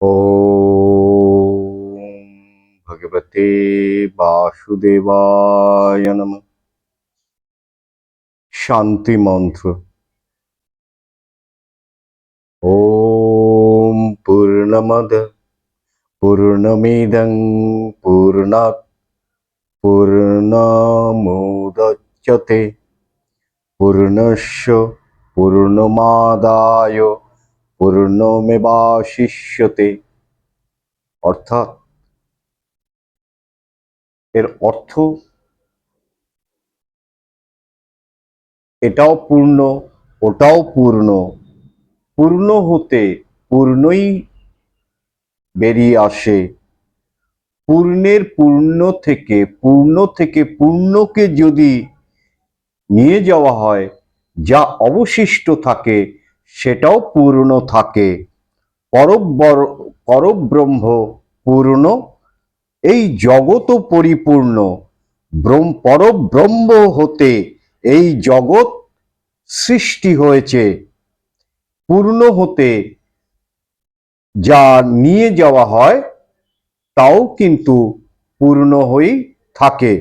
ॐ भगवते वासुदेवाय नमः শান্তি মন্ত্র ॐ पूर्णमद पूर्णमिदं पूर्णात् पूर्णमुदच्यते पूर्णस्य पूर्णमादाय পূর্ণমেবাশিষ্যতে অর্থাৎ এর অর্থ এটাও পূর্ণ, ওটাও পূর্ণ। পূর্ণ হতে পূর্ণই বেরিয়ে আসে। পূর্ণের পূর্ণ থেকে পূর্ণ থেকে পূর্ণকে যদি নিয়ে যাওয়া হয়, যা অবশিষ্ট থাকে সেটাও পূর্ণ থাকে। পরব্বর পরব্রহ্ম পূর্ণ। এই জগৎ পরিপূর্ণ। ব্রহ্ম পরব্রহ্ম হতে এই জগৎ সৃষ্টি হয়েছে। পূর্ণ হতে যা নিয়ে যাওয়া হয়, তাও কিন্তু পূর্ণ হয়েই থাকে।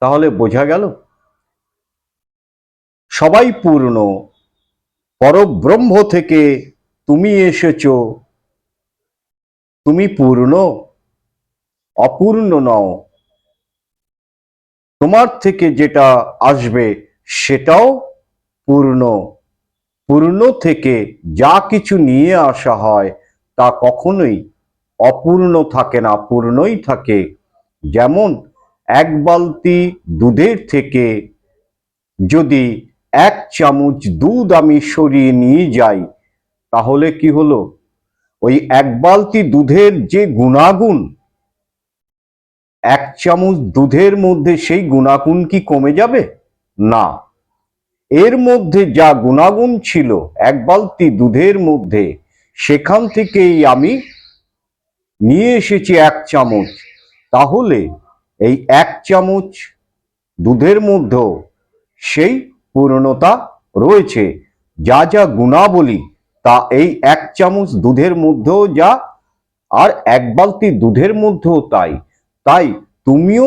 তাহলে বোঝা গেল? সবাই পূর্ণ। পরব্রহ্ম থেকে তুমি এসেছ। তুমি পূর্ণ। অপূর্ণ নও। তোমার থেকে যেটা আসবে সেটাও পূর্ণ। পূর্ণ থেকে যা কিছু নিয়ে আসা হয় তা কখনোই অপূর্ণ থাকে না, পূর্ণই থাকে। যেমন এক বালতি দুধের থেকে যদি এক চামচ দুধ আমি সরিয়ে নিয়ে যাই। তাহলে কি হলো? ওই এক বালতি দুধের যে গুণাগুণ, এক চামচ দুধের মধ্যে সেই গুণাগুণ কি কমে যাবে? না। এর মধ্যে যা গুণাগুণ ছিল এক বালতি দুধের মধ্যে, সেখান থেকেই আমি নিয়ে এসেছি এক চামচ। তাহলে এই এক চামচ দুধের মধ্যেও সেই পূর্ণতা রয়েছে। যা যা গুণাবলী, তা এই এক চামচ দুধের মধ্যেও যা, আর এক বালতি দুধের মধ্যেও তাই। তাই তুমিও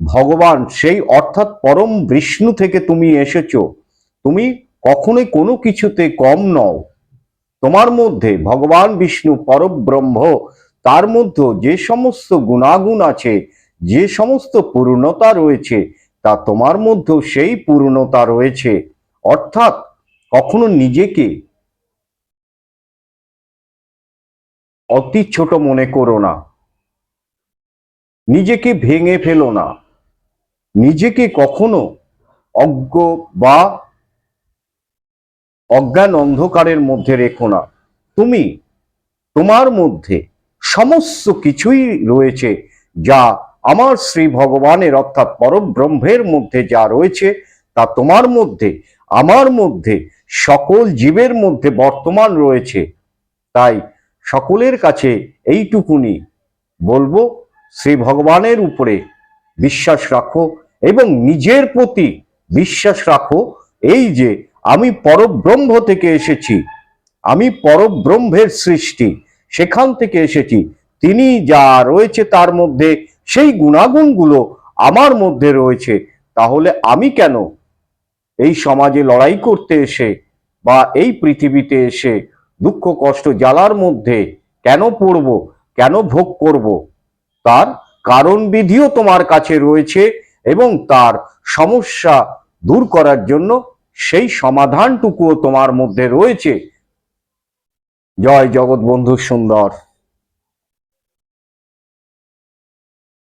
ভগবান, সেই অর্থাৎ পরম বিষ্ণু থেকে তুমি এসেছ। তুমি কখনোই কোনো কিছুতে কম নও। তোমার মধ্যে ভগবান বিষ্ণু পরব্রহ্ম, তার মধ্যে যে সমস্ত গুণাগুণ আছে, যে সমস্ত পূর্ণতা রয়েছে তা তোমার মধ্যেও সেই পূর্ণতা রয়েছে। অর্থাৎ কখনো নিজেকে অতি ছোট মনে করো না। নিজেকে ভেঙে ফেলো না। নিজেকে কখনো অজ্ঞ বা অজ্ঞান অন্ধকারের মধ্যে রেখো না। তুমি তোমার মধ্যে সমস্ত কিছুই রয়েছে যা আমার শ্রী ভগবানের অর্থাৎ পরব্রহ্মের মধ্যে যা রয়েছে, তা তোমার মধ্যে, আমার মধ্যে, সকল জীবের মধ্যে বর্তমান রয়েছে। তাই সকলের কাছে এইটুকুনি বলব, শ্রী ভগবানের উপরে বিশ্বাস রাখো এবং নিজের প্রতি বিশ্বাস রাখো, এই যে আমি পরব্রহ্ম থেকে এসেছি, আমি পরব্রহ্মের সৃষ্টি, সেখান থেকে এসেছি, তিনি যা রয়েছে তার মধ্যে সেই গুণাগুণগুলো আমার মধ্যে রয়েছে, তাহলে আমি কেন এই সমাজে লড়াই করতে এসে বা এই পৃথিবীতে এসে দুঃখ কষ্ট জ্বালার মধ্যে কেন পড়ব, কেন ভোগ করব? তার কারণ বিধিও তোমার কাছে রয়েছে এবং তার সমস্যা দূর করার জন্য সেই সমাধানটুকুও তোমার মধ্যে রয়েছে। জয় জগৎ বন্ধু সুন্দর।